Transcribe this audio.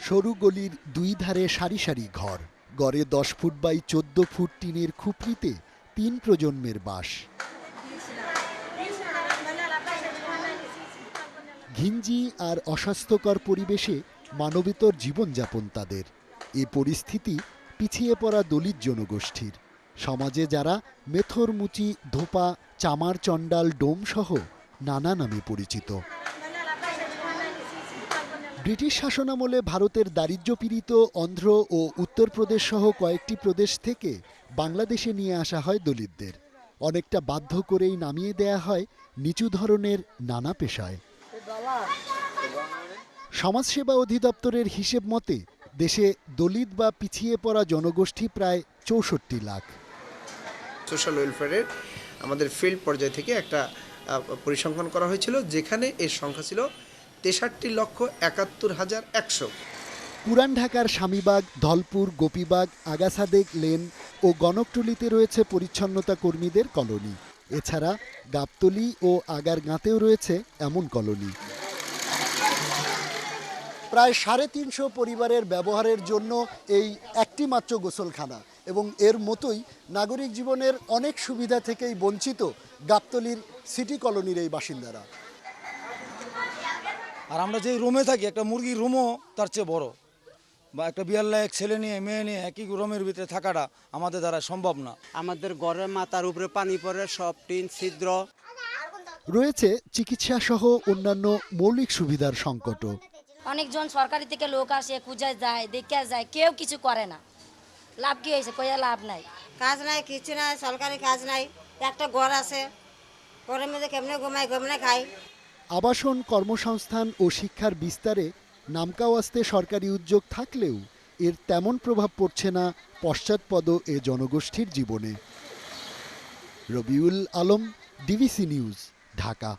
সরু গলির দুই ধারে সারি সারি ঘর। গড়ে দশ ফুট বাই চোদ্দ ফুট টিনের খুপড়িতে তিন প্রজন্মের বাস। ঘিঞ্জি আর অস্বাস্থ্যকর পরিবেশে মানবেতর জীবনযাপন তাদের। এ পরিস্থিতি পিছিয়ে পড়া দলিত জনগোষ্ঠীর। সমাজে যারা মেথর মুচি ধোপা, চামার চণ্ডাল ডোম সহ নানা নামে পরিচিত। ব্রিটিশ শাসনামলে ভারতের দারিদ্র্যপীড়িত অন্ধ্র ও উত্তরপ্রদেশ সহ কয়েকটি প্রদেশ থেকে বাংলাদেশে নিয়ে আসা হয় দলিতদের। অনেকটা বাধ্য করেই নামিয়ে দেয়া হয় নিচু ধরনের নানা পেশায়। সমাজসেবা অধিদপ্তরের হিসেব মতে, দেশে দলিত বা পিছিয়ে পড়া জনগোষ্ঠী প্রায় চৌষট্টি লাখ। সোশ্যাল ওয়েলফেয়ারের আমাদের ফিল্ড পর্যায় থেকে একটা পরিসংখ্যান করা হয়েছিল, যেখানে এর সংখ্যা ছিল তেষট্টি লক্ষ একাত্তর হাজার একশো। পুরান ঢাকার স্বামীবাগ, ধলপুর, গোপীবাগ আগাসাদেক লেন ও গণকটুলিতে রয়েছে পরিচ্ছন্নতা কর্মীদের কলোনি। এছাড়া গাবতলি ও আগারগাঁতেও রয়েছে এমন কলোনি। প্রায় সাড়ে তিনশো পরিবারের ব্যবহারের জন্য এই একটি মাত্র গোসলখানা এবং এর মতোই নাগরিক জীবনের অনেক সুবিধা থেকেই বঞ্চিত গাবতলির সিটি কলোনির এই বাসিন্দারা। আর আমরা যেই রুমে থাকি একটা মুরগির রুমও তার চেয়ে বড়। বা একটা বিয়ার লায়ক ছেলে নিয়ে মেয়ে নিয়ে একই রুমের ভিতরে থাকাটা আমাদের দ্বারা সম্ভব না। আমাদের ঘরের মাথার উপরে পানি পড়ে সব টিন ছিদ্র। রয়েছে চিকিৎসা সহ অন্যান্য মৌলিক সুবিধার সংকটও। অনেকজন সরকারি থেকে লোক আসে খুঁজে যায় দেখে যায় কেউ কিছু করে না। লাভ কি হয়েছে? কইয়া লাভ নাই। কাজ নাই কিছু নাই সরকারি কাজ নাই। একটা ঘর আছে ঘরের মধ্যে কেমনে ঘুমাই কেমনে খাই আবাসন, কর্মসংস্থান ও শিক্ষার বিস্তারে নামকাওয়াস্তে সরকারি উদ্যোগ থাকলেও এর তেমন প্রভাব পড়ছে না পশ্চাৎপদ এ জনগোষ্ঠীর জীবনে। Rabiul Alam DVC news, Dhaka.